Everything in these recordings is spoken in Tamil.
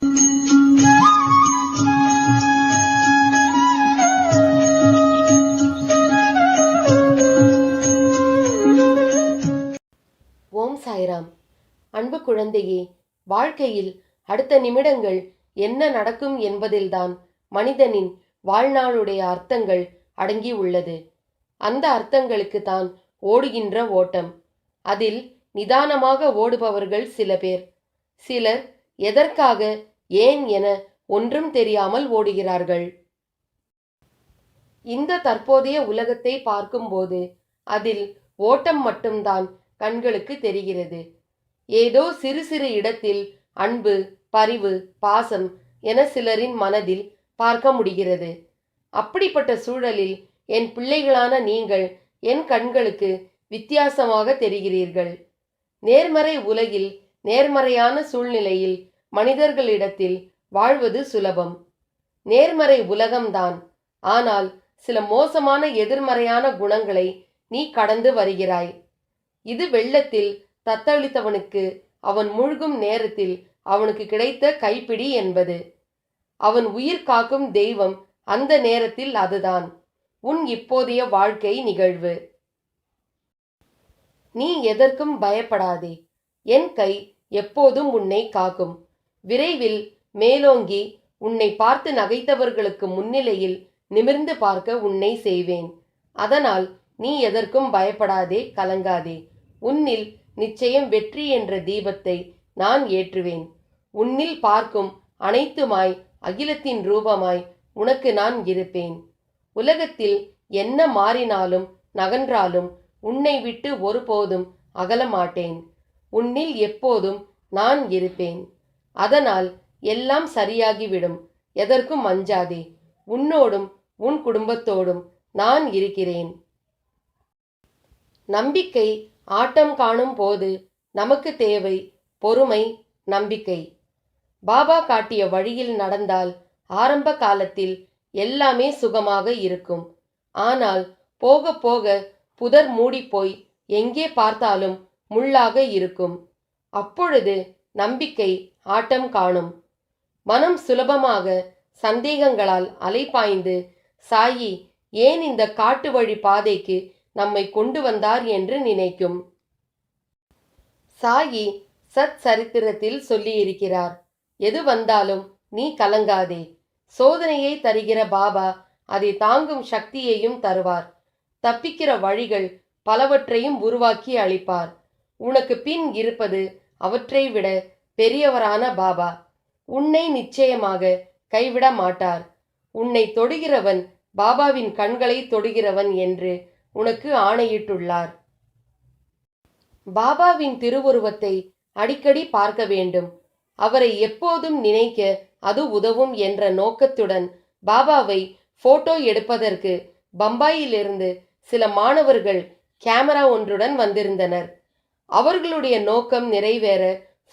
ஓம் சாய்ராம். அன்பு குழந்தையே வாழ்க்கையில் அடுத்த நிமிடங்கள் என்ன நடக்கும் என்பதில்தான் மனிதனின் வாழ்நாளுடைய அர்த்தங்கள் அடங்கி உள்ளது. அந்த அர்த்தங்களுக்கு தான் ஓடுகின்ற ஓட்டம். அதில் நிதானமாக ஓடுபவர்கள் சில பேர். சிலர் எதற்காக ஏன் என ஒன்றும் தெரியாமல் ஓடுகிறார்கள். இந்த தற்போதைய உலகத்தை பார்க்கும்போது அதில் ஓட்டம் மட்டும்தான் கண்களுக்கு தெரிகிறது. ஏதோ சிறு சிறு இடத்தில் அன்பு பரிவு பாசம் என சிலரின் மனதில் பார்க்க முடிகிறது. அப்படிப்பட்ட சூழலில் என் பிள்ளைகளான நீங்கள் என் கண்களுக்கு வித்தியாசமாக தெரிகிறீர்கள். நேர்மறை உலகில் நேர்மறையான சூழ்நிலையில் மனிதர்களிடத்தில் வாழ்வது சுலபம். நேர்மறை உலகம்தான். ஆனால் சில மோசமான எதிர்மறையான குணங்களை நீ கடந்து வருகிறாய். இது வெள்ளத்தில் தத்தளித்தவனுக்கு அவன் மூழ்கும் நேரத்தில் அவனுக்கு கிடைத்த கைப்பிடி என்பது. அவன் உயிர் காக்கும் தெய்வம் அந்த நேரத்தில் அதுதான். உன் இப்போதைய வாழ்க்கை நிகழ்வு. நீ எதற்கும் பயப்படாதே. என் கை எப்போதும் உன்னை காக்கும். விரைவில் மேலோங்கி உன்னை பார்த்து நகைத்தவர்களுக்கு முன்னிலையில் நிமிர்ந்து பார்க்க உன்னை செய்வேன். அதனால் நீ எதற்கும் பயப்படாதே கலங்காதே. உன்னில் நிச்சயம் வெற்றி என்ற தீபத்தை நான் ஏற்றுவேன். உன்னில் பார்க்கும் அனைத்துமாய் அகிலத்தின் ரூபமாய் உனக்கு நான் இருப்பேன். உலகத்தில் என்ன மாறினாலும் நகன்றாலும் உன்னை விட்டு ஒருபோதும் அகலமாட்டேன் உன்னில் எப்போதும் நான் இருப்பேன். அதனால் எல்லாம் சரியாகிவிடும். எதற்கும் அஞ்சாதே. உன்னோடும் உன் குடும்பத்தோடும் நான் இருக்கிறேன். நம்பிக்கை ஆட்டம் காணும் போது நமக்கு தேவை பொறுமை நம்பிக்கை. பாபா காட்டிய வழியில் நடந்தால் ஆரம்ப காலத்தில் எல்லாமே சுகமாக இருக்கும். ஆனால் போக போக புதர் மூடிப்போய் எங்கே பார்த்தாலும் முள்ளாக இருக்கும். அப்பொழுது நம்பிக்கை ஆட்டம் காணும். மனம் சுலபமாக சந்தேகங்களால் அலைபாய்ந்து சாயி ஏன் இந்த காட்டு வழி பாதைக்கு நம்மை கொண்டு வந்தார் என்று நினைக்கும்? சாயி சத் சரித்திரத்தில் சொல்லியிருக்கிறார் எது வந்தாலும் நீ கலங்காதே. சோதனையை தருகிற பாபா அதை தாங்கும் சக்தியையும் தருவார். தப்பிக்கிற வழிகள் பலவற்றையும் உருவாக்கி அளிப்பார். உனக்கு பின் இருப்பது அவற்றை விட பெரியவரான பாபா. உன்னை நிச்சயமாக கைவிட மாட்டார். உன்னை தொடுகிறவன் பாபாவின் கண்களை தொடுகிறவன் என்று உனக்கு ஆணையிட்டுள்ளார். பாபாவின் திருவுருவத்தை அடிக்கடி பார்க்க வேண்டும். அவரை எப்போதும் நினைக்க அது உதவும் என்ற நோக்கத்துடன் பாபாவை போட்டோ எடுப்பதற்கு பம்பாயிலிருந்து சில மாணவர்கள் கேமரா ஒன்றுடன் வந்திருந்தனர். அவர்களுடைய நோக்கம் நிறைவேற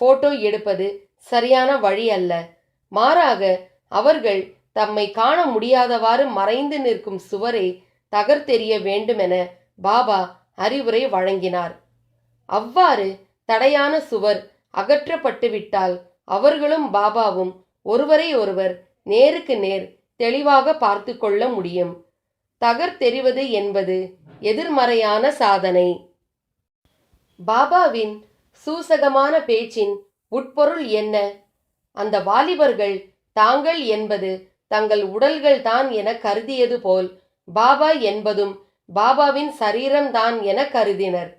போட்டோ எடுப்பது சரியான வழி அல்ல. மாறாக அவர்கள் தம்மை காண முடியாதவாறு மறைந்து நிற்கும் சுவரை தகர்த்தெறிய வேண்டுமென பாபா அறிவுரை வழங்கினார். அவ்வாறு தடையான சுவர் அகற்றப்பட்டுவிட்டால் அவர்களும் பாபாவும் ஒருவரை ஒருவர் நேருக்கு நேர் தெளிவாக பார்த்து கொள்ள முடியும். தகர்த்தெறிவது என்பது எதிர்மறையான சாதனை. பாபாவின் சூசகமான பேச்சின் உட்பொருள் என்ன? அந்த வாலிபர்கள் தாங்கள் என்பது தங்கள் உடல்கள் தான் என கருதியது போல் பாபா என்பதும் பாபாவின் சரீரம்தான் என கருதினர்.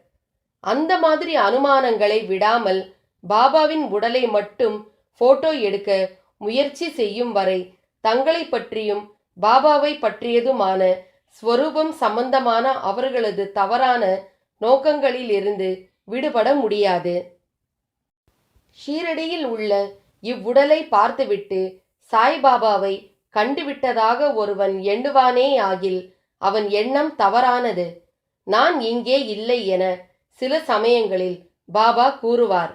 அந்த மாதிரி அனுமானங்களை விடாமல் பாபாவின் உடலை மட்டும் போட்டோ எடுக்க முயற்சி செய்யும் வரை தங்களை பற்றியும் பாபாவை பற்றியதுமான ஸ்வரூபம் சம்பந்தமான அவர்களது தவறான நோக்கங்களிலிருந்து விடுபட முடியாது. ஷீரடியில் உள்ள இவ்வுடலை பார்த்துவிட்டு சாய்பாபாவை கண்டுவிட்டதாக ஒருவன் எண்ணுவானே ஆகில் அவன் எண்ணம் தவறானது. நான் இங்கே இல்லை என சில சமயங்களில் பாபா கூறுவார்.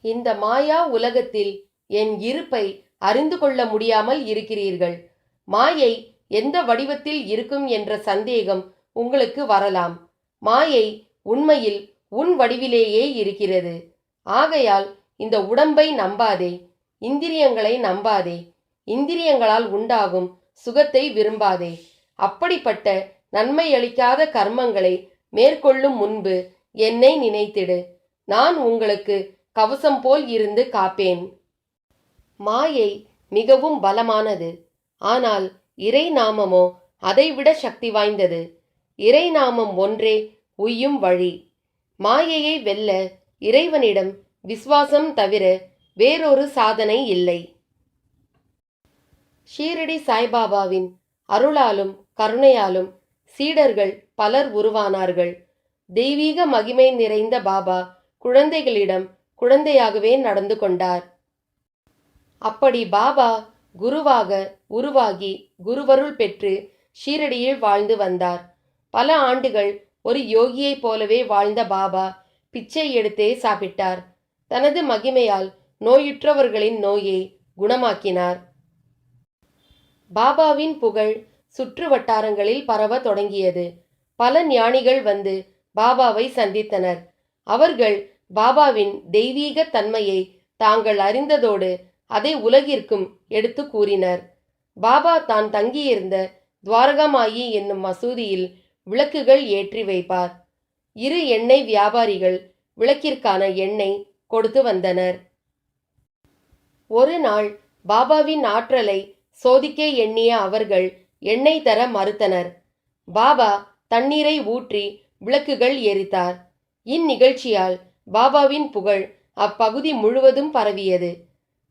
இந்த மாயா உலகத்தில் என் இருப்பை அறிந்து கொள்ள முடியாமல் இருக்கிறீர்கள். மாயை எந்த வடிவத்தில் இருக்கும் என்ற சந்தேகம் உங்களுக்கு வரலாம். மாயை உண்மையில் உன் வடிவிலேயே இருக்கிறது. ஆகையால் இந்த உடம்பை நம்பாதே. இந்திரியங்களை நம்பாதே. இந்திரியங்களால் உண்டாகும் சுகத்தை விரும்பாதே. அப்படிப்பட்ட நன்மையளிக்காத கர்மங்களை மேற்கொள்ளும் முன்பு என்னை நினைத்திடு. நான் உங்களுக்கு கவசம் போல் இருந்து காப்பேன். மாயை மிகவும் பலமானது. ஆனால் இறை நாமமோ அதைவிட சக்தி வாய்ந்தது. இறைநாமம் ஒன்றே உய்யும் வழி. மாயையை வெல்ல இறைவனிடம் விசுவாசம் தவிர வேறொரு சாதனை இல்லை. ஷீரடி சாய்பாபாவின் அருளாலும் கருணையாலும் சீடர்கள் பலர் உருவானார்கள். தெய்வீக மகிமை நிறைந்த பாபா குழந்தைகளிடம் குழந்தையாகவே நடந்து கொண்டார். அப்படி பாபா குருவாக உருவாகி குருவருள் பெற்று ஷீரடியில் வாழ்ந்து வந்தார். பல ஆண்டுகள் ஒரு யோகியைப் போலவே வாழ்ந்த பாபா பிச்சை எடுத்தே சாப்பிட்டார். தனது மகிமையால் நோயுற்றவர்களின் நோயை குணமாக்கினார். பாபாவின் புகழ் சுற்று வட்டாரங்களில் பரவ தொடங்கியது. பல ஞானிகள் வந்து பாபாவை சந்தித்தனர். அவர்கள் பாபாவின் தெய்வீக தன்மையை தாங்கள் அறிந்ததோடு அதை உலகிற்கும் எடுத்து கூறினர். பாபா தான் தங்கியிருந்த துவாரகமாயி என்னும் மசூதியில் விளக்குகள் ஏற்றி வைப்பார். இரு எண்ணெய் வியாபாரிகள் விளக்கிற்கான எண்ணெய் கொடுத்து வந்தனர். ஒரு நாள் பாபாவின் ஆற்றலை சோதிக்க எண்ணிய அவர்கள் எண்ணெய் தர மறுத்தனர். பாபா தண்ணீரை ஊற்றி விளக்குகள் எரித்தார். இந்நிகழ்ச்சியால் பாபாவின் புகழ் அப்பகுதி முழுவதும் பரவியது.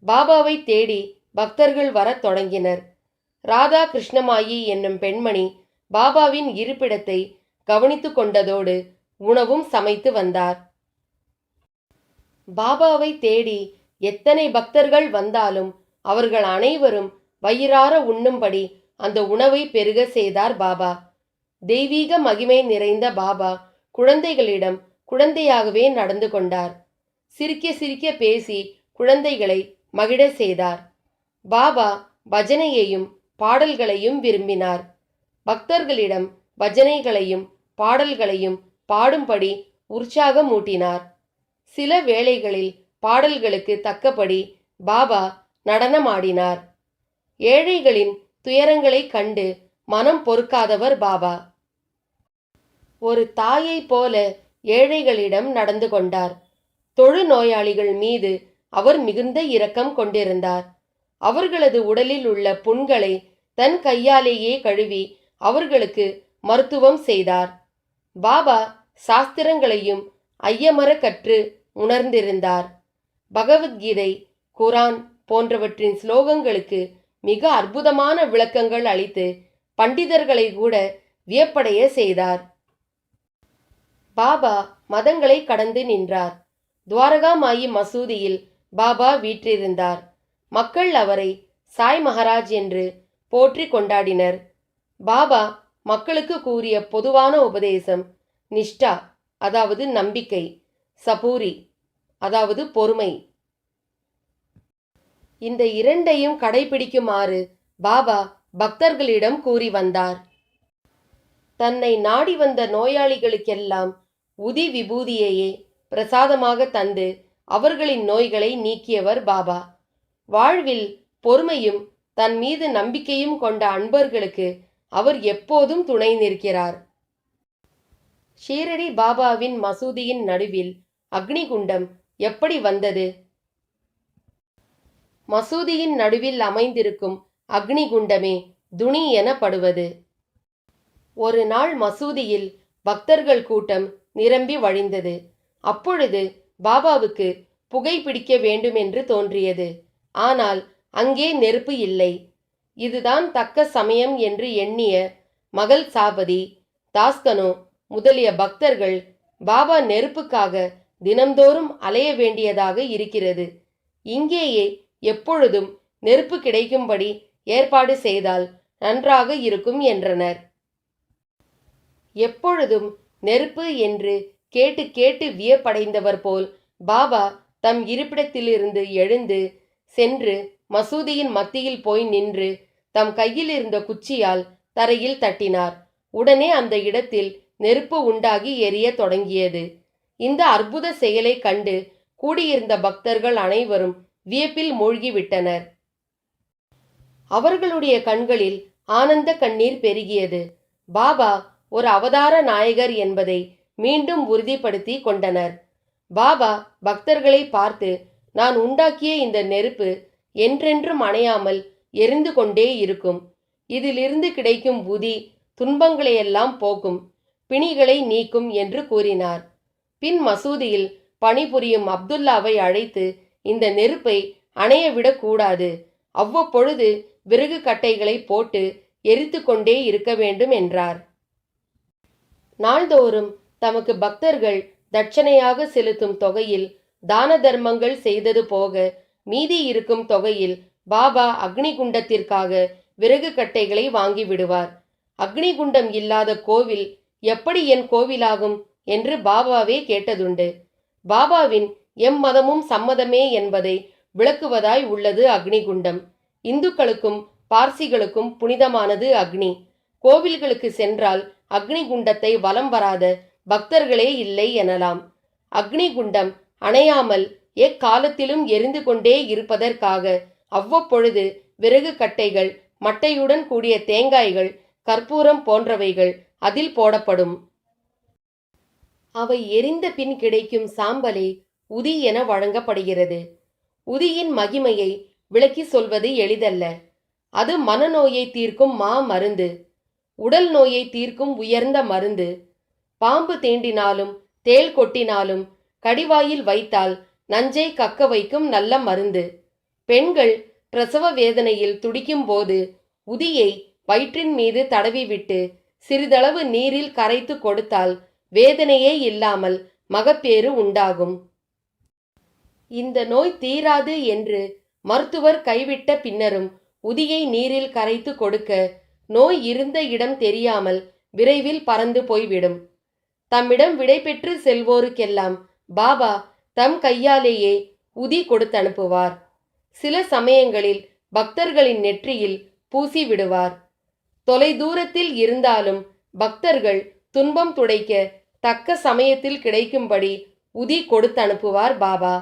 பாபாவை தேடி பக்தர்கள் வரத் தொடங்கினர். ராதா கிருஷ்ணமாயி என்னும் பெண்மணி பாபாவின் இருப்பிடத்தை கவனித்து கொண்டதோடு உணவும் சமைத்து வந்தார். பாபாவை தேடி எத்தனை பக்தர்கள் வந்தாலும் அவர்கள் அனைவரும் வயிறார உண்ணும்படி அந்த உணவை பெருக செய்தார் பாபா. தெய்வீக மகிமை நிறைந்த பாபா குழந்தைகளிடம் குழந்தையாகவே நடந்து கொண்டார். சிரிக்க சிரிக்க பேசி குழந்தைகளை மகிழ செய்தார். பாபா பஜனையையும் பாடல்களையும் விரும்பினார். பக்தர்களிடம் பஜனைகளையும் பாடல்களையும் பாடும்படி உற்சாகமூட்டினார் சில வேளைகளில் பாடல்களுக்கு தக்கபடி பாபா நடனமாடினார். ஏழைகளின் துயரங்களைக் கண்டு மனம் பொறுக்காதவர் பாபா. ஒரு தாயைப் போல ஏழைகளிடம் நடந்து கொண்டார். தொழு நோயாளிகள் மீது அவர் மிகுந்த இரக்கம் கொண்டிருந்தார். அவர்களது உடலில் உள்ள புண்களை தன் கையாலேயே கழுவி அவர்களுக்கு மருத்துவம் செய்தார். பாபா சாஸ்திரங்களையும் ஐயமர கற்று உணர்ந்திருந்தார். பகவத்கீதை குரான் போன்றவற்றின் ஸ்லோகங்களுக்கு மிக அற்புதமான விளக்கங்கள் அளித்து பண்டிதர்களை கூட வியப்படைய செய்தார். பாபா மதங்களை கடந்து நின்றார். துவாரகாமாயி மசூதியில் பாபா வீற்றிருந்தார். மக்கள் அவரை சாய் மகராஜ் என்று போற்றி கொண்டாடினர். பாபா மக்களுக்கு கூறிய பொதுவான உபதேசம் நிஷ்டா அதாவது நம்பிக்கை சபூரி அதாவது பொறுமை. இந்த இரண்டையும் கடைபிடிக்குமாறு பாபா பக்தர்களிடம் கூறி வந்தார். தன்னை நாடி வந்த நோயாளிகளுக்கெல்லாம் உதி விபூதியையே பிரசாதமாக தந்து அவர்களின் நோய்களை நீக்கியவர் பாபா. வாழ்வில் பொறுமையும் தன் மீது நம்பிக்கையும் கொண்ட அன்பர்களுக்கு அவர் எப்போதும் துணை நிற்கிறார். ஷீரடி பாபாவின் மசூதியின் நடுவில் அக்னிகுண்டம் எப்படி வந்தது? மசூதியின் நடுவில் அமைந்திருக்கும் அக்னிகுண்டமே துணி எனப்படுவது. ஒரு நாள் மசூதியில் பக்தர்கள் கூட்டம் நிரம்பி வழிந்தது. அப்பொழுது பாபாவுக்கு புகை பிடிக்க வேண்டும் என்று தோன்றியது. ஆனால் அங்கே நெருப்பு இல்லை. இதுதான் தக்க சமயம் என்று எண்ணிய மகள் சாபதி தாஸ்கனோ முதலிய பக்தர்கள் பாபா நெருப்புக்காக தினம்தோறும் அலைய வேண்டியதாக இருக்கிறது. இங்கேயே எப்பொழுதும் நெருப்பு கிடைக்கும்படி ஏற்பாடு செய்தால் நன்றாக இருக்கும் என்றனர். எப்பொழுதும் நெருப்பு என்று கேட்டு கேட்டு வியப்படைந்தவர் போல் பாபா தம் இருப்பிடத்திலிருந்து எழுந்து சென்று மசூதியின் மத்தியில் போய் நின்று தம் கையில் இருந்த குச்சியால் தரையில் தட்டினார். உடனே அந்த இடத்தில் நெருப்பு உண்டாகி எரிய தொடங்கியது. இந்த அற்புத செயலை கண்டு கூடியிருந்த பக்தர்கள் அனைவரும் வியப்பில் மூழ்கிவிட்டனர். அவர்களுடைய கண்களில் ஆனந்த கண்ணீர் பெருகியது. பாபா ஒரு அவதார நாயகர் என்பதை மீண்டும் உறுதிப்படுத்தி கொண்டனர். பாபா பக்தர்களை பார்த்து நான் உண்டாக்கிய இந்த நெருப்பு என்றென்றும் அணையாமல் எரிந்து கொண்டே இருக்கும். இதிலிருந்து கிடைக்கும் புதி துன்பங்களையெல்லாம் போக்கும் பிணிகளை நீக்கும் என்று கூறினார். பின் மசூதியில் பணிபுரியும் அப்துல்லாவை அழைத்து இந்த நெருப்பை அணைய விடக்கூடாது அவ்வப்பொழுது விறகு கட்டைகளை போட்டு எரித்து கொண்டே இருக்க வேண்டும் என்றார். நாள்தோறும் தமக்கு பக்தர்கள் தட்சணையாக செலுத்தும் தொகையில் தான தர்மங்கள் செய்தது போக மீதி இருக்கும் தொகையில் பாபா அக்னி குண்டத்திற்காக விறகு கட்டைகளை வாங்கி விடுவார். அக்னி குண்டம் இல்லாத கோவில் எப்படி என் கோவிலாகும் என்று பாபாவே கேட்டதுண்டு. பாபாவின் எம் மதமும் சம்மதமே என்பதை விளக்குவதாய் உள்ளது அக்னிகுண்டம். இந்துக்களுக்கும் பார்சிகளுக்கும் புனிதமானது அக்னி. கோவில்களுக்கு சென்றால் அக்னி குண்டத்தை வலம் வராத பக்தர்களே இல்லை எனலாம். அக்னி குண்டம் அணையாமல் எக்காலத்திலும் எரிந்து கொண்டே இருப்பதற்காக. அவ்வப்பொழுது விறகு கட்டைகள் மட்டையுடன் கூடிய தேங்காய்கள் கற்பூரம் போன்றவைகள் அதில் போடப்படும். அவை எரிந்த பின் கிடைக்கும் சாம்பலே உதி என வழங்கப்படுகிறது. உதியின் மகிமையை விளக்கி சொல்வது எளிதல்ல. அது மனநோயை தீர்க்கும் மா மருந்து. உடல் நோயை தீர்க்கும் உயர்ந்த மருந்து. பாம்பு தீண்டினாலும் தேள் கொட்டினாலும் கடிவாயில் வைத்தால் நஞ்சை கக்க வைக்கும் நல்ல மருந்து. பெண்கள் பிரசவ வேதனையில் துடிக்கும் போது உதியை வயிற்றின் மீது தடவிவிட்டு சிறிதளவு நீரில் கரைத்து கொடுத்தால் வேதனையே இல்லாமல் மகப்பேறு உண்டாகும். இந்த நோய் தீராது என்று மருத்துவர் கைவிட்ட பின்னரும் உதியை நீரில் கரைத்து கொடுக்க நோய் இருந்த இடம் தெரியாமல் விரைவில் பறந்து போய்விடும். தம்மிடம் விடை பெற்று செல்வோருக்கெல்லாம் பாபா தம் கையாலேயே உதி கொடுத்து அனுப்புவார் சில சமயங்களில் பக்தர்களின் நெற்றியில் பூசி விடுவார். தொலை தூரத்தில் இருந்தாலும் பக்தர்கள் துன்பம் துடைக்க தக்க சமயத்தில் கிடைக்கும்படி உதி கொடுத்து அனுப்புவார் பாபா.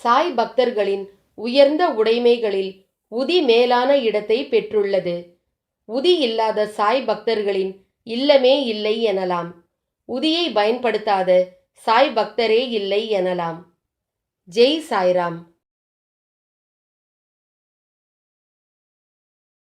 சாய் பக்தர்களின் உயர்ந்த உடைமைகளில் உதி மேலான இடத்தை பெற்றுள்ளது. உதி இல்லாத சாய் பக்தர்களின் இல்லமே இல்லை எனலாம். உதியை பயன்படுத்தாத சாய் பக்தரே இல்லை எனலாம். ஜெய் சாய்ராம்.